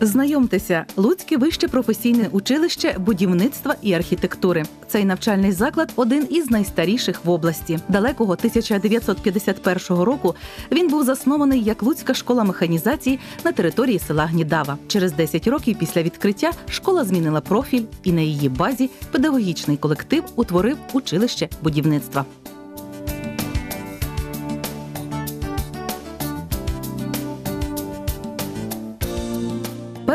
Знайомтеся, Луцьке вище професійне училище будівництва і архітектури. Цей навчальний заклад один із найстаріших в області. Далекого 1951 року він був заснований як Луцька школа механізації на території села Гнідава. Через 10 років після відкриття школа змінила профіль, і на її базі педагогічний колектив утворив училище будівництва.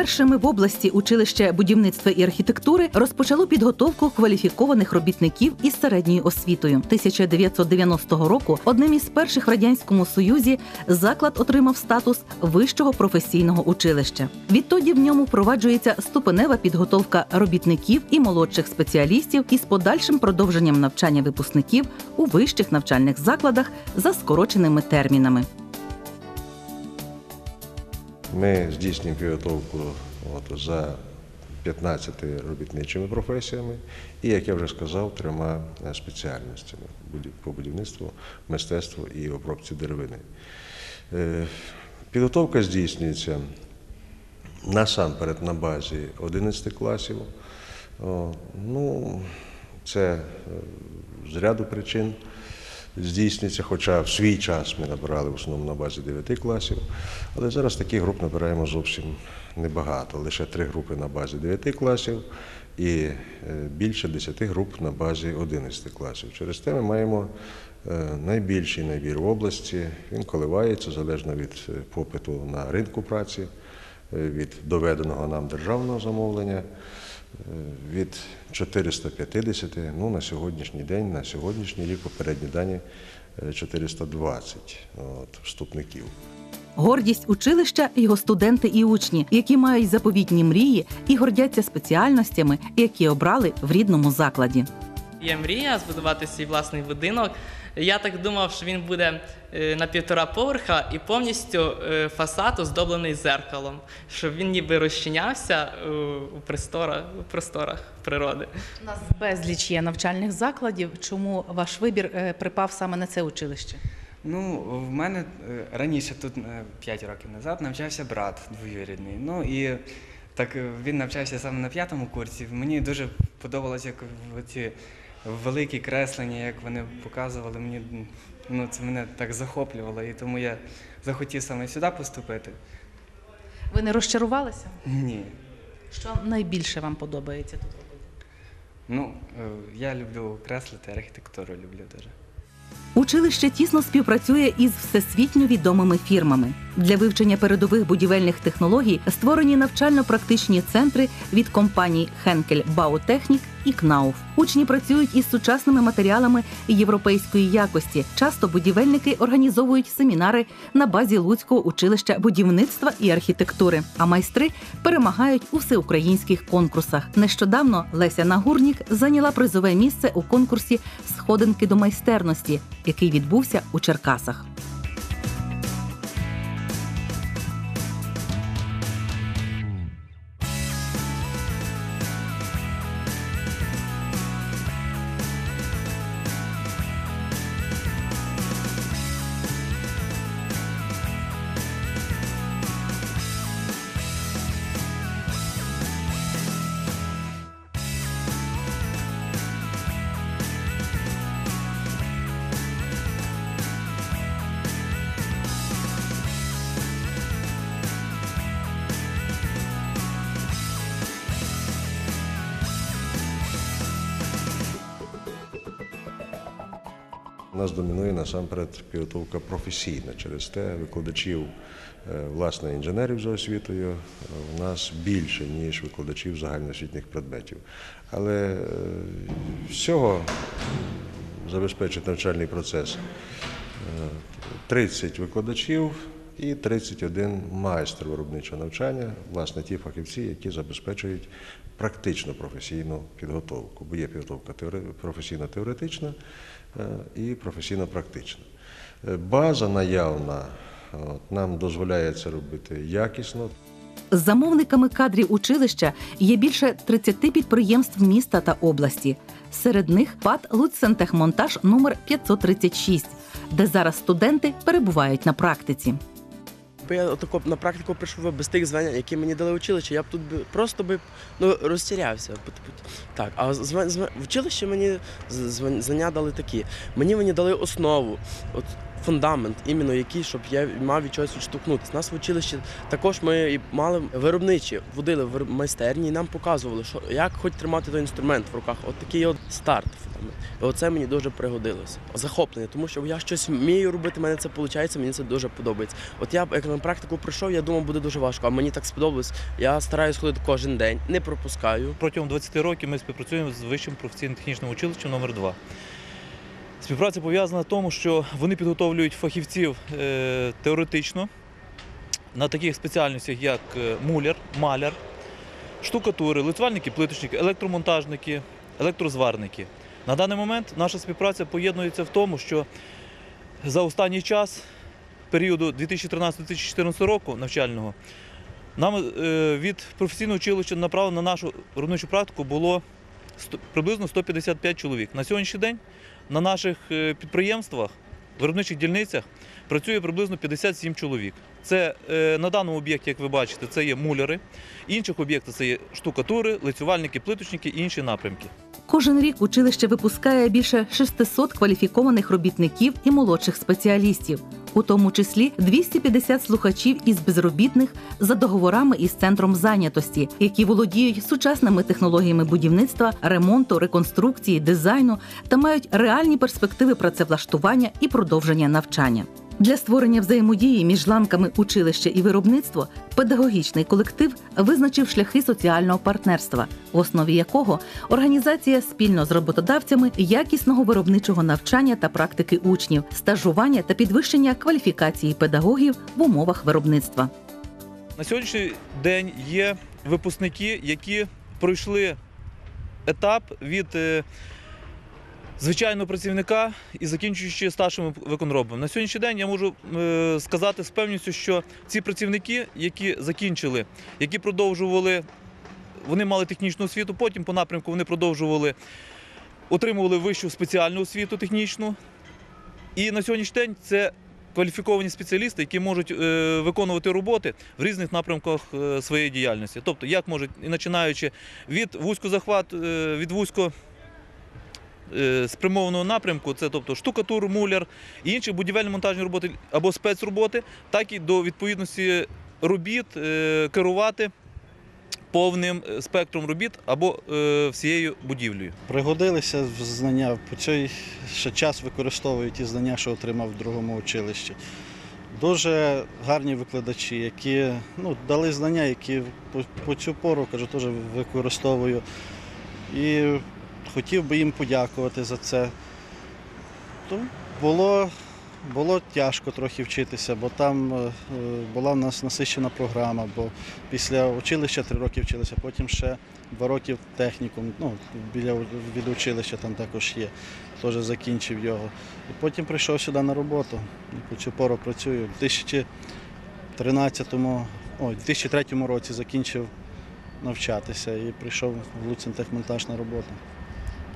Першими в області училище будівництва і архітектури розпочало підготовку кваліфікованих робітників із середньою освітою. 1990 року одним із перших в радянському союзі заклад отримав статус вищого професійного училища. Відтоді в ньому впроваджується ступенева підготовка робітників і молодших спеціалістів із подальшим продовженням навчання випускників у вищих навчальних закладах за скороченими термінами. Ми здійснюємо підготовку от, за 15 робітничими професіями і, як я вже сказав, трьома е, спеціальностями по будівництву, мистецтву і обробці деревини. Е, Підготовка здійснюється насамперед на базі 11 класів. Ну, це е, з ряду причин здійснюється, хоча в свій час ми набирали в основному на базі 9 класів, але зараз таких груп набираємо зовсім небагато. Лише три групи на базі 9 класів і е, більше 10 груп на базі 11 класів. Через те ми маємо е, найбільший набір в області. Він коливається залежно від е, попиту на ринку праці, від доведеного нам державного замовлення. Е, Від 450, ну на сьогоднішній день, на сьогоднішній рік попередні дані е, 420 от, вступників. Гордість училища його студенти і учні, які мають заповітні мрії і гордяться спеціальностями, які обрали в рідному закладі. Є мрія збудувати свій власний будинок. Я так думав, що він буде е, на півтора поверха і повністю е, фасад оздоблений зеркалом, щоб він ніби розчинявся е, у просторах, у просторах природи. У нас безліч є навчальних закладів. Чому ваш вибір припав саме на це училище? Ну, в мене раніше тут 5 років назад навчався брат двоюрідний. Ну і так він навчався саме на п'ятому курсі. Мені дуже подобалось, як ці великі креслення, як вони показували. Мені ну, це мене так захоплювало, і тому я захотів саме сюди поступити. Ви не розчарувалися? Ні. Що найбільше вам подобається тут робити? Ну, е, я люблю креслити, архітектуру люблю дуже. Училище тісно співпрацює із всесвітньо відомими фірмами. Для вивчення передових будівельних технологій створені навчально-практичні центри від компаній Хенкель Баутехнік і КНАУФ. Учні працюють із сучасними матеріалами європейської якості. Часто будівельники організовують семінари на базі Луцького училища будівництва і архітектури. А майстри перемагають у всеукраїнських конкурсах. Нещодавно Леся Нагурнік зайняла призове місце у конкурсі Сходинки до майстерності, який відбувся у Черкасах. Нас домінує насамперед підготовка професійна. Через те викладачів, е, власне, інженерів за освітою в у нас більше, ніж викладачів загальноосвітніх предметів. Але е, всього забезпечить навчальний процес е, 30 викладачів і 31 майстер виробничого навчання, власне, ті фахівці, які забезпечують практичну професійну підготовку. Бо є підготовка теоре- професійно-теоретична е, і професійно-практична. Е, База наявна нам дозволяє це робити якісно. Замовниками кадрів училища є більше 30 підприємств міста та області. Серед них ПАД «Луцьсантехмонтаж» номер 536, де зараз студенти перебувають на практиці. Якби я отако на практику прийшов без тих знань, які мені дали училище, я б тут би просто би ну, розтірявся. Типу, Так, а зва- в училищі мені з- зва- знання дали такі. Мені мені дали основу, от фундамент, іменно який, щоб я мав від чогось відштовхнутися. Нас в училищі також ми і мали виробничі, водили в майстерні і нам показували, що як хоч тримати той інструмент в руках. От такий от старт. Оце мені дуже пригодилося. Захоплення, тому що я щось вмію робити, мене це виходить, мені це дуже подобається. От я як на практику прийшов, я думав, буде дуже важко, а мені так сподобалось. Я стараюсь ходити кожен день, не пропускаю. Протягом 20 років ми співпрацюємо з Вищим професійно-технічним училищем номер 2 Співпраця пов'язана в тому, що вони підготовлюють фахівців е, теоретично на таких спеціальностях, як е, муляр, маляр, штукатури, лицювальники, плиточники, електромонтажники, електрозварники. На даний момент наша співпраця поєднується в тому, що за останній час періоду 2013-2014 року навчального нам е, від професійного училища направлено на нашу виробничу практику було приблизно 155 чоловік. На сьогоднішній день на наших е, підприємствах, виробничих дільницях працює приблизно 57 чоловік. Це е, на даному об'єкті, як ви бачите, це є муляри. Інших об'єктах це є штукатури, лицювальники, плиточники і інші напрямки. Кожен рік училище випускає більше 600 кваліфікованих робітників і молодших спеціалістів, у тому числі 250 слухачів із безробітних за договорами із центром зайнятості, які володіють сучасними технологіями будівництва, ремонту, реконструкції, дизайну та мають реальні перспективи працевлаштування і продовження навчання. Для створення взаємодії між ланками училища і виробництво педагогічний колектив визначив шляхи соціального партнерства, в основі якого організація спільно з роботодавцями якісного виробничого навчання та практики учнів, стажування та підвищення кваліфікації педагогів в умовах виробництва. На сьогоднішній день є випускники, які пройшли етап від е, звичайного працівника і закінчуючи старшим виконробом. На сьогоднішній день я можу е, сказати з певністю, що ці працівники, які закінчили, які продовжували, вони мали технічну освіту, потім по напрямку вони продовжували, отримували вищу спеціальну освіту технічну. І на сьогоднішній день це кваліфіковані спеціалісти, які можуть е, виконувати роботи в різних напрямках е, своєї діяльності. Тобто, як можуть, і починаючи від вузькозахват, від вузько спрямованого напрямку, це тобто штукатур, муляр і інші будівельно-монтажні роботи або спецроботи, так і до відповідності робіт е, керувати повним е, спектром робіт або е, всією будівлею. Пригодилися знання, по цей ще час використовую ті знання, що отримав в другому училищі. Дуже гарні викладачі, які ну, дали знання, які по, по цю пору кажу, теж використовую. І хотів би їм подякувати за це. То було, було тяжко трохи вчитися, бо там е, була в нас насичена програма, бо після училища три роки вчилися, потім ще два роки технікум, ну, біля від училища там також є. Теж закінчив його. І потім прийшов сюди на роботу. Цю пору працюю. У 2013, ой, 2003 році закінчив навчатися і прийшов в Луцентехмонтаж на роботу.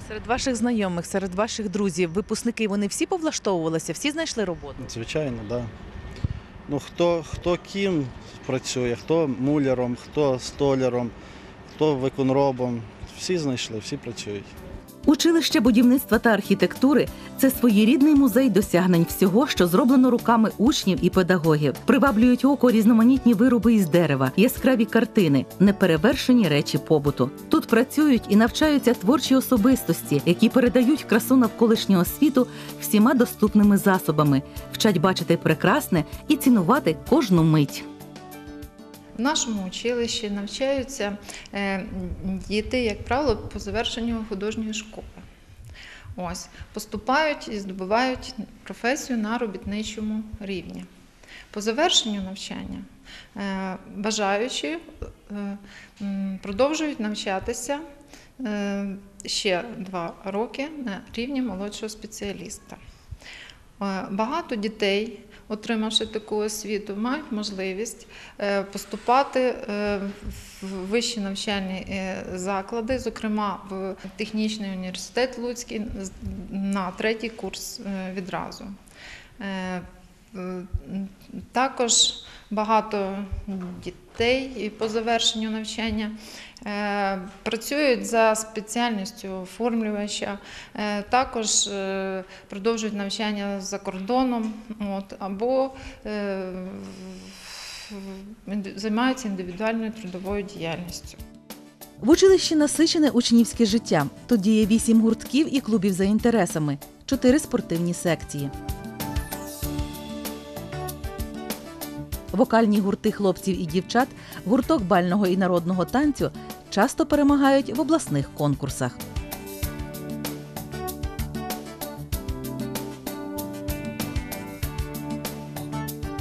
Серед ваших знайомих, серед ваших друзів, випускники, вони всі повлаштовувалися, всі знайшли роботу. Звичайно, так. Да. Ну, хто, хто ким працює, хто муляром, хто столяром, хто виконробом. Всі знайшли, всі працюють. Училище будівництва та архітектури це своєрідний музей досягнень всього, що зроблено руками учнів і педагогів. Приваблюють око різноманітні вироби із дерева, яскраві картини, неперевершені речі побуту. Тут працюють і навчаються творчі особистості, які передають красу навколишнього світу всіма доступними засобами, вчать бачити прекрасне і цінувати кожну мить. В нашому училищі навчаються е, діти, як правило, по завершенню художньої школи. Ось, поступають і здобувають професію на робітничому рівні. По завершенню навчання е, бажаючі е, продовжують навчатися ще два роки на рівні молодшого спеціаліста. Е, Багато дітей, отримавши таку освіту, мають можливість е, поступати е, в вищі навчальні заклади, зокрема в технічний університет Луцький на третій курс відразу. Також багато дітей і по завершенню навчання. Е, Працюють за спеціальністю оформлювача, Е, також е, продовжують навчання за кордоном от, або займаються індивідуальною трудовою діяльністю. В училищі насичене учнівське життя. Тут діє вісім гуртків і клубів за інтересами, чотири спортивні секції. Вокальні гурти хлопців і дівчат, гурток бального і народного танцю часто перемагають в обласних конкурсах.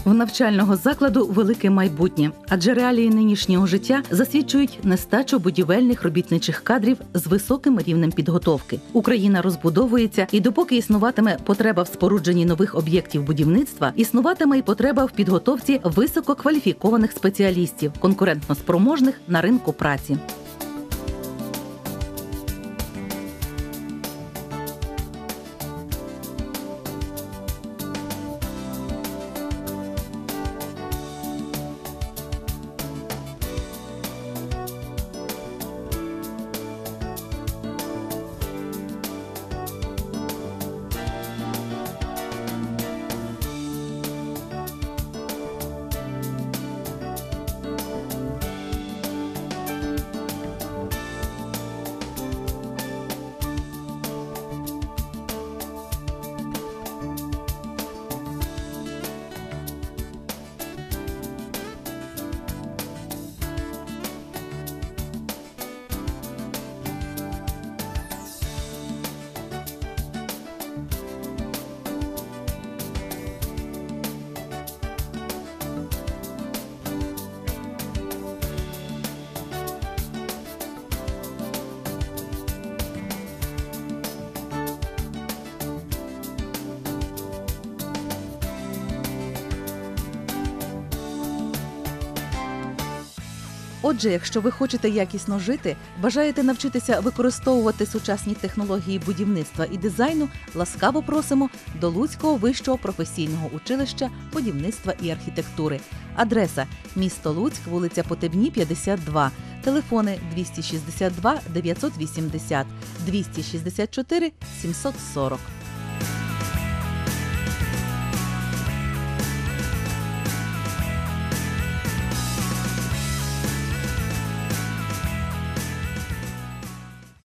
В навчального закладу велике майбутнє, адже реалії нинішнього життя засвідчують нестачу будівельних робітничих кадрів з високим рівнем підготовки. Україна розбудовується, і допоки існуватиме потреба в спорудженні нових об'єктів будівництва, існуватиме й потреба в підготовці висококваліфікованих спеціалістів, конкурентно спроможних на ринку праці. Отже, якщо ви хочете якісно жити, бажаєте навчитися використовувати сучасні технології будівництва і дизайну, ласкаво просимо до Луцького вищого професійного училища будівництва і архітектури. Адреса місто Луцьк, вулиця Потебні, 52. Телефони 262 980 264 740.